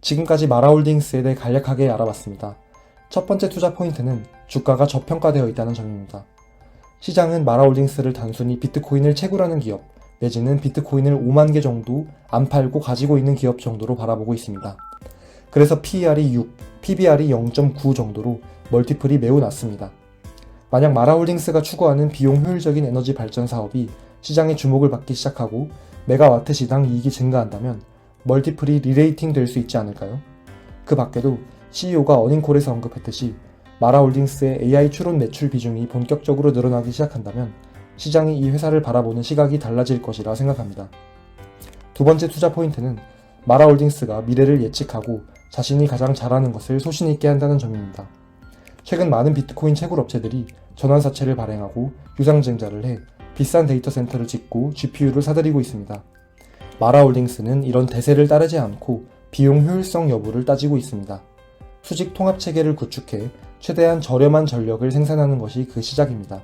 지금까지 마라홀딩스에 대해 간략하게 알아봤습니다. 첫 번째 투자 포인트는 주가가 저평가되어 있다는 점입니다. 시장은 마라홀딩스를 단순히 비트코인을 채굴하는 기업, 내지는 비트코인을 5만 개 정도 안 팔고 가지고 있는 기업 정도로 바라보고 있습니다. 그래서 PER이 6, PBR이 0.9 정도로 멀티플이 매우 낮습니다. 만약 마라홀딩스가 추구하는 비용 효율적인 에너지 발전 사업이 시장의 주목을 받기 시작하고 메가와트 시당 이익이 증가한다면 멀티플이 리레이팅 될 수 있지 않을까요? 그 밖에도 CEO가 어닝콜에서 언급했듯이 마라홀딩스의 AI 추론 매출 비중이 본격적으로 늘어나기 시작한다면 시장이 이 회사를 바라보는 시각이 달라질 것이라 생각합니다. 두 번째 투자 포인트는 마라홀딩스가 미래를 예측하고 자신이 가장 잘하는 것을 소신있게 한다는 점입니다. 최근 많은 비트코인 채굴 업체들이 전환사채를 발행하고 유상증자를 해 비싼 데이터 센터를 짓고 GPU를 사들이고 있습니다. 마라홀딩스는 이런 대세를 따르지 않고 비용 효율성 여부를 따지고 있습니다. 수직 통합 체계를 구축해 최대한 저렴한 전력을 생산하는 것이 그 시작입니다.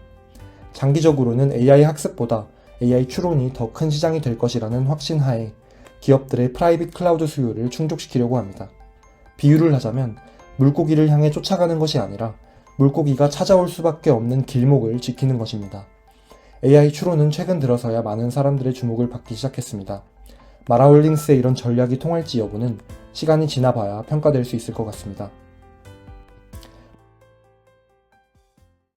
장기적으로는 AI 학습보다 AI 추론이 더 큰 시장이 될 것이라는 확신 하에 기업들의 프라이빗 클라우드 수요를 충족시키려고 합니다. 비유를 하자면 물고기를 향해 쫓아가는 것이 아니라 물고기가 찾아올 수밖에 없는 길목을 지키는 것입니다. AI 추론은 최근 들어서야 많은 사람들의 주목을 받기 시작했습니다. 마라홀링스의 이런 전략이 통할지 여부는 시간이 지나봐야 평가될 수 있을 것 같습니다.